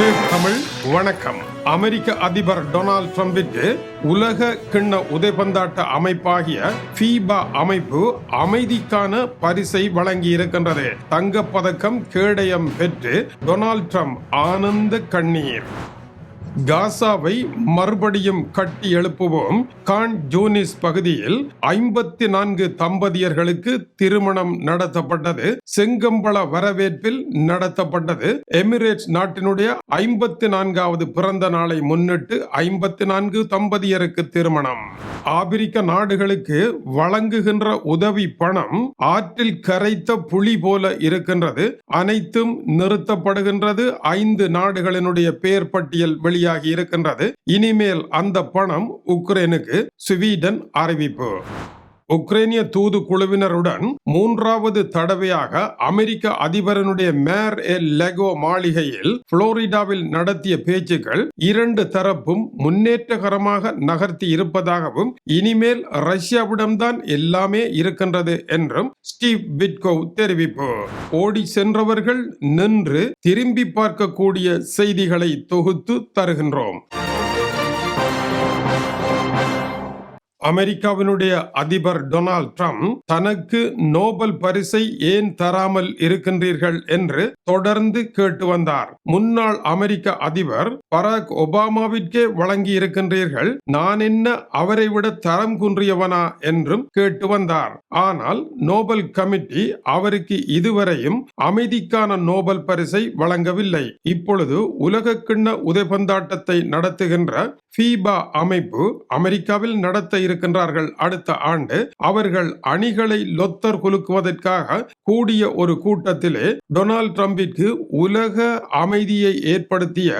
தமிழ் வணக்கம். அமெரிக்க அதிபர் டொனால்ட் ட்ரம்பிற்கு உலக கிண்ண உதைபந்தாட்ட அமைப்பாகிய ஃபீபா அமைப்பு அமைதிக்கான பரிசை வழங்கி இருக்கின்றது தங்கப்பதக்கம் கேடயம் பெற்று டொனால்ட் ட்ரம்ப் ஆனந்த கண்ணீர். காசாவை மறுபடியும் கட்டி எழுப்புவோம். கான் ஜூனிஸ் பகுதியில் ஐம்பத்தி நான்கு தம்பதியர்களுக்கு திருமணம் நடத்தப்பட்டது. செங்கம்பள வரவேற்பில் நடத்தப்பட்டது. எமிரேட்ஸ் நாட்டினுடைய ஐம்பத்தி நான்காவது பிறந்த நாளை முன்னிட்டு ஐம்பத்தி நான்கு தம்பதியருக்கு திருமணம். ஆப்பிரிக்க நாடுகளுக்கு வழங்குகின்ற உதவி பணம் ஆற்றில் கரைத்த புலி போல இருக்கின்றது. அனைத்தும் நிறுத்தப்படுகின்றது. ஐந்து நாடுகளினுடைய பெயர் பட்டியல் வெளியாகி இருக்கின்றது. இனிமேல் அந்த பணம் உக்ரைனுக்கு ஸ்வீடன் அறிவிப்பு. உக்ரைனிய தூது குழுவினருடன் மூன்றாவது தடவையாக அமெரிக்க அதிபரனுடைய மேர் எ லெகோ மாளிகையில் புளோரிடாவில் நடத்திய பேச்சுக்கள் இரண்டு தரப்பும் முன்னேற்றகரமாக நகர்த்தி இருப்பதாகவும் இனிமேல் ரஷ்யாவிடம்தான் எல்லாமே இருக்கின்றது என்றும் ஸ்டீவ் பிட்கோவ் தெரிவிப்பு. ஓடி சென்றவர்கள் நின்று திரும்பி பார்க்கக்கூடிய செய்திகளை தொகுத்து தருகின்றோம். அமெரிக்காவினுடைய அதிபர் டொனால்ட் ட்ரம்ப் தனக்கு நோபல் பரிசை ஏன் தராமல் இருக்கின்றீர்கள் என்று தொடர்ந்து கேட்டு வந்தார். முன்னாள் அமெரிக்க அதிபர் பராக் ஒபாமாவிற்கே வழங்கி இருக்கின்றீர்கள் நான் என்ன அவரை விட தரம் குன்றியவனா என்றும் கேட்டு வந்தார். ஆனால் நோபல் கமிட்டி அவருக்கு இதுவரையும் அமைதிக்கான நோபல் பரிசை வழங்கவில்லை. இப்பொழுது உலக கிண்ண உதைபந்தாட்டத்தை நடத்துகின்ற ஃபீபா அமைப்பு அமெரிக்காவில் நடத்த இருக்கின்றார்கள். அடுத்த ஆண்டு அவர்கள் அணிகளை லொத்தர் குலுக்குவதற்காக கூடிய ஒரு கூட்டத்திலே டொனால்ட் ட்ரம்பிற்கு உலக அமைதியை ஏற்படுத்திய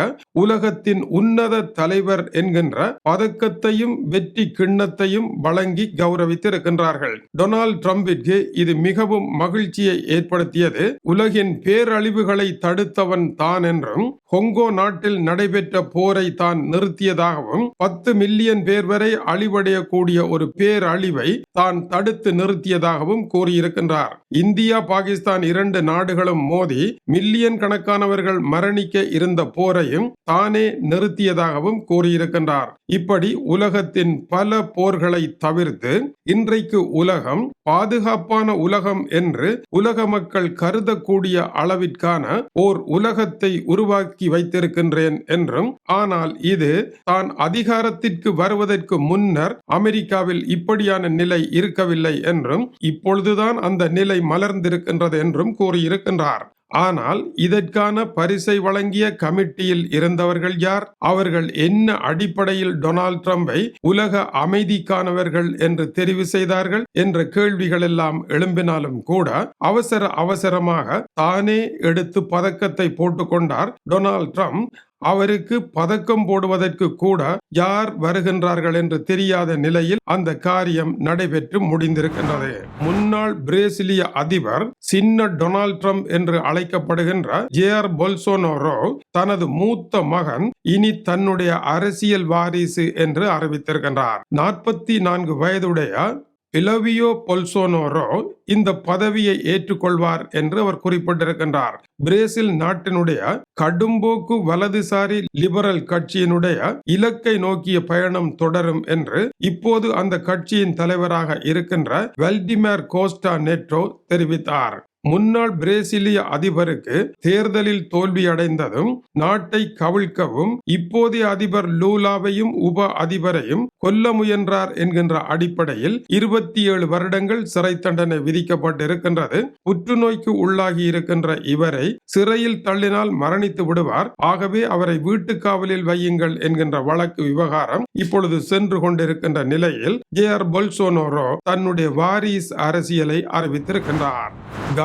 உலகத்தின் உன்னத தலைவர் என்கின்ற பதக்கத்தையும் வெற்றி கிண்ணத்தையும் வழங்கி கௌரவித்திருக்கின்றார்கள். டொனால்ட் ட்ரம்பிற்கு இது மிகவும் மகிழ்ச்சியை ஏற்படுத்தியது. உலகின் பேரழிவுகளை தடுத்தவன் தான் என்றும் கொங்கோ நாட்டில் நடைபெற்ற போரை தான் நிறுத்தியதாகவும் பத்து மில்லியன் பேர் வரை அழிவடையக்கூடிய ஒரு பேரழிவை தான் தடுத்து நிறுத்தியதாகவும் கூறியிருக்கின்றார். இந்திய இந்தியா பாகிஸ்தான் இரண்டு நாடுகளும் மோதி மில்லியன் கணக்கானவர்கள் மரணிக்க இருந்த போரையும் தானே நிறுத்தியதாகவும் கூறியிருக்கின்றார். இப்படி உலகத்தின் பல போர்களை தவிர்த்து இன்றைக்கு உலகம் பாதுகாப்பான உலகம் என்று உலக மக்கள் கருதக்கூடிய அளவிற்கான ஓர் உலகத்தை உருவாக்கி வைத்திருக்கின்றேன் என்றும் ஆனால் இது தான் அதிகாரத்திற்கு வருவதற்கு முன்னர் அமெரிக்காவில் இப்படியான நிலை இருக்கவில்லை என்றும் இப்பொழுதுதான் அந்த நிலை மலர்ந்து நடந்திருக்கின்றது என்றும் கூறியிருக்கின்றார். ஆனால் இதற்கான பரிசை வழங்கிய கமிட்டியில் இருந்தவர்கள் யார்? அவர்கள் என்ன அடிப்படையில் டொனால்ட் ட்ரம்பை உலக அமைதிக்கானவர்கள் என்று தெரிவு செய்தார்கள்? என்ற கேள்விகள் எல்லாம் எழும்பினாலும் கூட அவசர அவசரமாக தானே எடுத்து பதக்கத்தை போட்டுக்கொண்டார் டொனால்ட் ட்ரம்ப். அவருக்கு பதக்கம் போடுவதற்கு கூட யார் வருகின்றார்கள் என்று தெரியாத நிலையில் அந்த காரியம் நடைபெற்று முடிந்திருக்கின்றது. முன்னாள் பிரேசிலிய அதிபர் சின்ன டொனால்ட் ட்ரம்ப் என்று அழைக்கப்படுகின்ற ஜேஆர் பொல்சோனோரோ தனது மூத்த மகன் இனி தன்னுடைய அரசியல் வாரிசு என்று அறிவித்திருக்கின்றார். நாற்பத்தி நான்கு வயதுடைய பிலவியோ பொல்சோனோரோ இந்த பதவியை ஏற்றுக்கொள்வார் என்று அவர் குறிப்பிட்டிருக்கின்றார். பிரேசில் நாட்டினுடைய கடும்போக்கு வலதுசாரி லிபரல் கட்சியினுடைய இலக்கை நோக்கிய பயணம் தொடரும் என்று இப்போது அந்த கட்சியின் தலைவராக இருக்கின்ற வெல்டிமேர் கோஸ்டா நெட்ரோ தெரிவித்தார். முன்னாள் பிரேசிலிய அதிபருக்கு தேர்தலில் தோல்வி அடைந்ததும் நாட்டை கவிழ்க்கவும் இப்போதைய அதிபர் லூலாவையும் உப அதிபரையும் கொல்ல முயன்றார் என்கின்ற அடிப்படையில் இருபத்தி ஏழு வருடங்கள் சிறை தண்டனை விதிக்கப்பட்டிருக்கின்றது. புற்றுநோய்க்கு உள்ளாகி இருக்கின்ற இவரை சிறையில் தள்ளினால் மரணித்து விடுவார். ஆகவே அவரை வீட்டுக்காவலில் வையுங்கள் என்கின்ற வழக்கு விவகாரம் இப்பொழுது சென்று கொண்டிருக்கின்ற நிலையில் ஜே ஆர் பொல்சோனோரோ தன்னுடைய வாரிஸ் அரசியலை அறிவித்திருக்கின்றார்.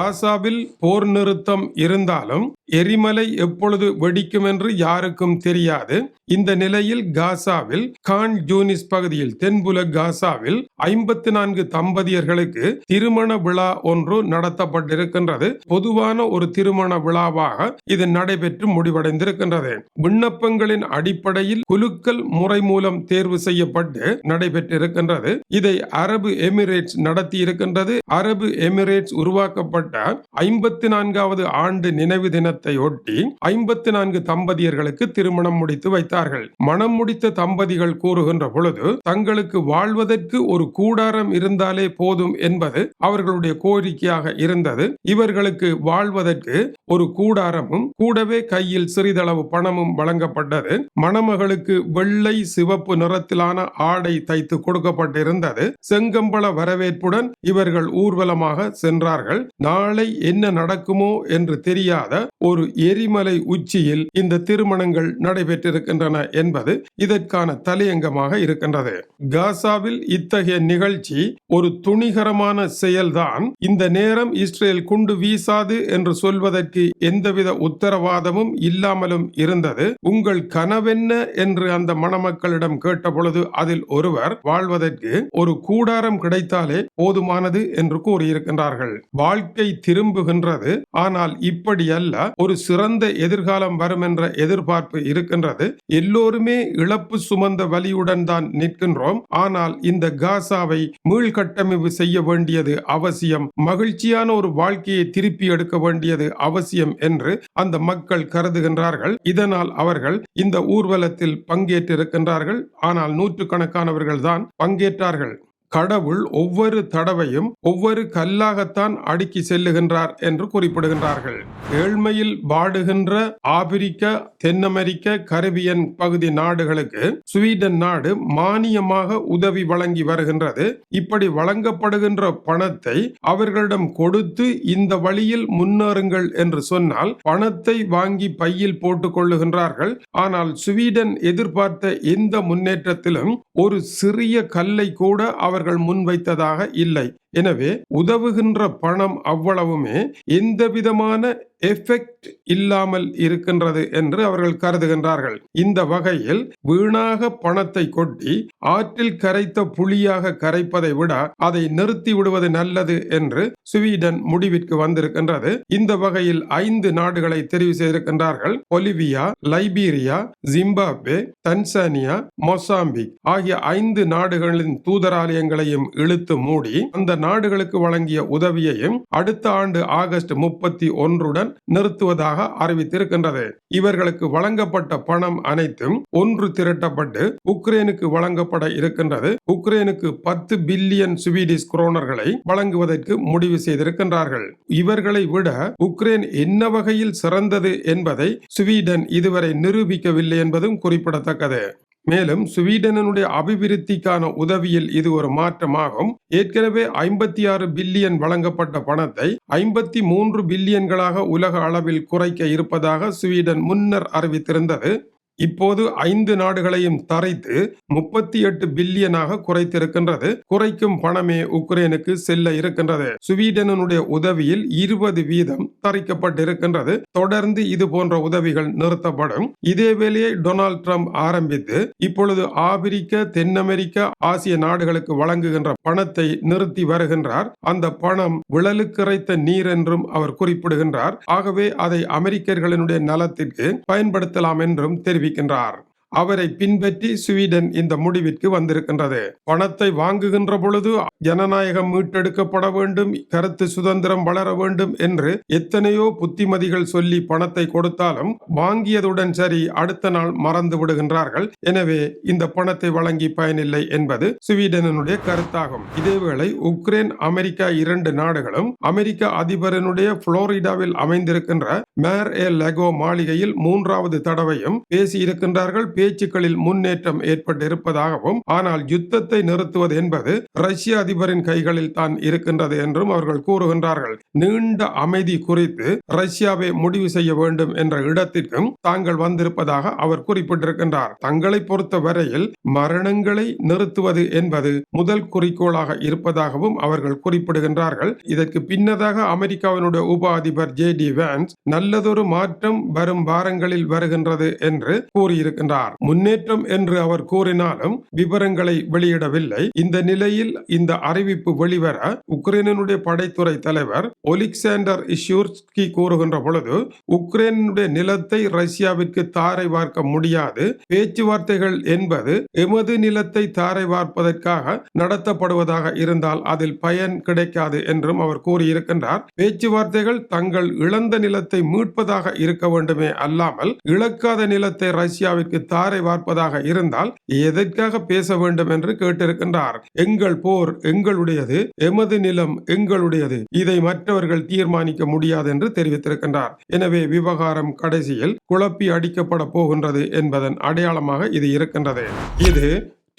காசாவில் போர் நிறுத்தம் இருந்தாலும் எரிமலை எப்பொழுது வெடிக்கும் என்று யாருக்கும் தெரியாது. இந்த நிலையில் காசாவில் கான் ஜூனிஸ் பகுதியில் தென்புல காசாவில் ஐம்பத்தி நான்கு தம்பதியர்களுக்கு திருமண விழா ஒன்று நடத்தப்பட்டிருக்கின்றது. பொதுவான ஒரு திருமண விழாவாக இது நடைபெற்று முடிவடைந்திருக்கின்றது. விண்ணப்பங்களின் அடிப்படையில் குலுக்கல் முறை மூலம் தேர்வு செய்யப்பட்டு நடைபெற்றிருக்கின்றது. இதை அரபு எமிரேட்ஸ் நடத்தி இருக்கின்றது அரபு எமிரேட்ஸ் உருவாக்கப்பட்ட ஐம்பத்தி நான்காவது ஆண்டு நினைவு தினத்தை ஒட்டி ஐம்பத்தி நான்கு தம்பதியர்களுக்கு திருமணம் முடித்து வைத்தார்கள். மனம் முடித்த தம்பதிகள் கூறுகின்ற பொழுது தங்களுக்கு வாழ்வதற்கு ஒரு கூடாரம் இருந்தாலே போதும் என்பது அவர்களுடைய கோரிக்கையாக இருந்தது. இவர்களுக்கு வாழ்வதற்கு ஒரு கூடாரமும் கூடவே கையில் சிறிதளவு பணமும் வழங்கப்பட்டது. மணமகளுக்கு வெள்ளை சிவப்பு நிறத்திலான ஆடை தைத்து கொடுக்கப்பட்டிருந்தது. செங்கம்பள வரவேற்புடன் இவர்கள் ஊர்வலமாக சென்றார்கள். நாளை என்ன நடக்குமோ என்று தெரியாத ஒரு எரிமலை உச்சியில் இந்த திருமணங்கள் நடைபெற்றிருக்கின்றன என்பது இதற்கான தலையங்கமாக இருக்கின்றது. காசாவில் இத்தகைய நிகழ்ச்சி ஒரு துணிகரமான செயல்தான். இந்த நேரம் இஸ்ரேல் குண்டு வீசாது என்று சொல்வதற்கு எந்தவித உத்தரவாதமும் இல்லாமலும் இருந்தது. உங்கள் கனவென்ன என்று அந்த மணமக்களிடம் கேட்டபொழுது அதில் ஒருவர் வாழ்வதற்கு ஒரு கூடாரம் கிடைத்தாலே போதுமானது என்று கூறியிருக்கின்றார்கள். வாழ்க்கை திரும்புகின்றது. ஆனால் இப்படி அல்ல. ஒரு சிறந்த எதிர்காலம் வரும் என்ற எதிர்பார்ப்பு இருக்கின்றது. எல்லோருமே இழப்பு சுமந்த வலியுடன் தான் நிற்கின்றோம். ஆனால் இந்த காசாவை மீள்கட்டமைப்பு செய்ய வேண்டியது அவசியம். மகிழ்ச்சியான ஒரு வாழ்க்கையை திருப்பி எடுக்க வேண்டியது அவசியம் என்று அந்த மக்கள் கருதுகின்றார்கள். இதனால் அவர்கள் இந்த ஊர்வலத்தில் பங்கேற்றிருக்கின்றார்கள். ஆனால் நூற்றுக்கணக்கானவர்கள் தான் பங்கேற்றார்கள். கடவுள் ஒவ்வொரு தடவையும் ஒவ்வொரு கல்லாகத்தான் அடுக்கி செல்லுகின்றார் என்று குறிப்பிடுகின்றார்கள். ஏழ்மையில் வாடுகின்ற ஆப்பிரிக்க தென் அமெரிக்க கரிபியன் பகுதி நாடுகளுக்கு ஸ்வீடன் நாடு மானியமாக உதவி வழங்கி வருகின்றது. இப்படி வழங்கப்படுகின்ற பணத்தை அவர்களிடம் கொடுத்து இந்த வழியில் முன்னேறுங்கள் என்று சொன்னால் பணத்தை வாங்கி பையில் போட்டுக் கொள்ளுகின்றார்கள். ஆனால் ஸ்வீடன் எதிர்பார்த்த எந்த முன்னேற்றத்திலும் ஒரு சிறிய கல்லை கூட அவர்கள் முன்வைத்ததாக இல்லை. எனவே உதவுகின்ற பணம் அவ்வளவுமே எந்த விதமான எஃபெக்ட் இல்லாமல் இருக்கின்றது என்று அவர்கள் கருதுகின்றார்கள். இந்த வகையில் வீணாக பணத்தை கொட்டி ஆற்றில் கரைத்த புளியாக கரைப்பதை விட அதை நிறுத்தி விடுவது நல்லது என்று ஸ்வீடன் முடிவிற்கு வந்திருக்கின்றது. இந்த வகையில் ஐந்து நாடுகளை தெரிவு செய்திருக்கின்றார்கள். Bolivia Liberia Zimbabwe Tanzania Mozambique ஆகிய ஐந்து நாடுகளின் தூதராலயங்களையும் இழுத்து மூடி அந்த நாடுகளுக்கு வழங்கிய உதவியையும் அடுத்த ஆண்டு ஆகஸ்ட் முப்பத்தி ஒன்றுடன் நிறுத்துவதாக அறிவித்திருக்கின்றது. இவர்களுக்கு வழங்கப்பட்ட பணம் அனைத்தும் ஒன்று திரட்டப்பட்டு உக்ரைனுக்கு வழங்கப்பட இருக்கின்றது. உக்ரைனுக்கு பத்து பில்லியன் ஸ்வீடிஷ் குரோனர்களை வழங்குவதற்கு முடிவு செய்திருக்கின்றார்கள். இவர்களை விட உக்ரைன் என்ன வகையில் சிறந்தது என்பதை சுவீடன் இதுவரை நிரூபிக்கவில்லை என்பதும் குறிப்பிடத்தக்கது. மேலும் சுவீடனனுடைய அபிவிருத்திக்கான உதவியில் இது ஒரு மாற்றமாகும். ஏற்கனவே ஐம்பத்தி ஆறு பில்லியன் வழங்கப்பட்ட பணத்தை ஐம்பத்தி மூன்று பில்லியன்களாக உலக அளவில் குறைக்க இருப்பதாக சுவீடன் முன்னர் அறிவித்திருந்தது. இப்போது ஐந்து நாடுகளையும் தரைத்து முப்பத்தி எட்டு பில்லியனாக குறைத்திருக்கின்றது. குறைக்கும் பணமே உக்ரைனுக்கு செல்ல இருக்கின்றது. சுவீடனுடைய உதவியில் இருபது வீதம் தரிக்கப்பட்டிருக்கின்றது. தொடர்ந்து இது போன்ற உதவிகள் நிறுத்தப்படும். இதே வேலையை டொனால்ட் ட்ரம்ப் ஆரம்பித்து இப்பொழுது ஆப்பிரிக்க தென் அமெரிக்க ஆசிய நாடுகளுக்கு வழங்குகின்ற பணத்தை நிறுத்தி வருகின்றார். அந்த பணம் விழலுக்கிறைத்த நீர் என்றும் அவர் குறிப்பிடுகின்றார். ஆகவே அதை அமெரிக்கர்களினுடைய நலத்திற்கு பயன்படுத்தலாம் என்றும் தெரிவித்தார் தெரிவிக்கின்றார். அவரை பின்பற்றி ஸ்வீடன் இந்த முடிவிற்கு வந்திருக்கின்றது. பணத்தை வாங்குகின்ற பொழுது ஜனநாயகம் மீட்டெடுக்கப்பட வேண்டும் கருத்து சுதந்திரம் வளர வேண்டும் என்று எத்தனையோ புத்திமதிகள் சொல்லி பணத்தை கொடுத்தாலும் வாங்கியதுடன் சரி அடுத்த நாள் மறந்து விடுகின்றார்கள். எனவே இந்த பணத்தை வழங்கி பயனில்லை என்பது ஸ்வீடனுடைய கருத்தாகும். இதேவேளை உக்ரைன் அமெரிக்கா இரண்டு நாடுகளும் அமெரிக்க அதிபரனுடைய புளோரிடாவில் அமைந்திருக்கின்ற மேர் ஏ லெகோ மாளிகையில் மூன்றாவது தடவையும் பேசியிருக்கின்றார்கள். பேச்சுக்களில் முன்னேற்றம் ஏற்பட்டிருப்பதாகவும் ஆனால் யுத்தத்தை நிறுத்துவது என்பது ரஷ்ய அதிபரின் கைகளில் தான் இருக்கின்றது என்றும் அவர்கள் கூறுகின்றார்கள். நீண்ட அமைதி குறித்து ரஷ்யாவை முடிவு செய்ய வேண்டும் என்ற இடத்திற்கும் தாங்கள் வந்திருப்பதாக அவர் குறிப்பிட்டிருக்கின்றார். தங்களை பொறுத்த வரையில் மரணங்களை நிறுத்துவது என்பது முதல் குறிக்கோளாக இருப்பதாகவும் அவர்கள் குறிப்பிடுகின்றார்கள். இதற்கு பின்னதாக அமெரிக்காவினுடைய உப அதிபர் ஜே டி வேன்ஸ் நல்லதொரு மாற்றம் வரும் வாரங்களில் வருகின்றது என்று கூறியிருக்கின்றார். முன்னேற்றம் என்று அவர் கூறினாலும் விவரங்களை வெளியிடவில்லை. இந்த நிலையில் இந்த அறிவிப்பு வெளிவர உக்ரைனுடைய படைத்துறை தலைவர் ஒலிக்சாண்டர் இஷூர்ஸ்கி கூறுகின்ற பொழுது உக்ரைனுடைய நிலத்தை ரஷ்யாவிற்கு தாரை வார்க்க முடியாது. பேச்சுவார்த்தைகள் என்பது எமது நிலத்தை தாரை வார்ப்பதற்காக நடத்தப்படுவதாக இருந்தால் அதில் பயன் கிடைக்காது என்றும் அவர் கூறியிருக்கின்றார். பேச்சுவார்த்தைகள் தங்கள் இழந்த நிலத்தை மீட்பதாக இருக்க வேண்டுமே அல்லாமல் இழக்காத நிலத்தை ரஷ்யாவிற்கு தாரை பார்ப்பதாக இருந்தால் எதற்காக பேச வேண்டும் என்று கேட்டிருக்கின்றார். எங்கள் போர் எங்களுடையது எமது நிலம் எங்களுடையது. இதை மற்றவர்கள் தீர்மானிக்க முடியாது என்று தெரிவித்திருக்கின்றார். எனவே விவகாரம் கடைசியில் குழப்பி அடிக்கப்பட போகின்றது என்பதன் அடையாளமாக இது இருக்கின்றது. இது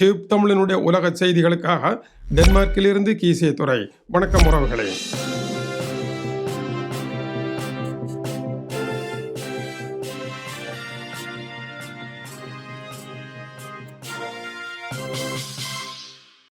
டியூப் தமிழனுடைய உலக செய்திகளுக்காக டென்மார்க்கிலிருந்து கீசே துறை வணக்கம் உறவுகளே.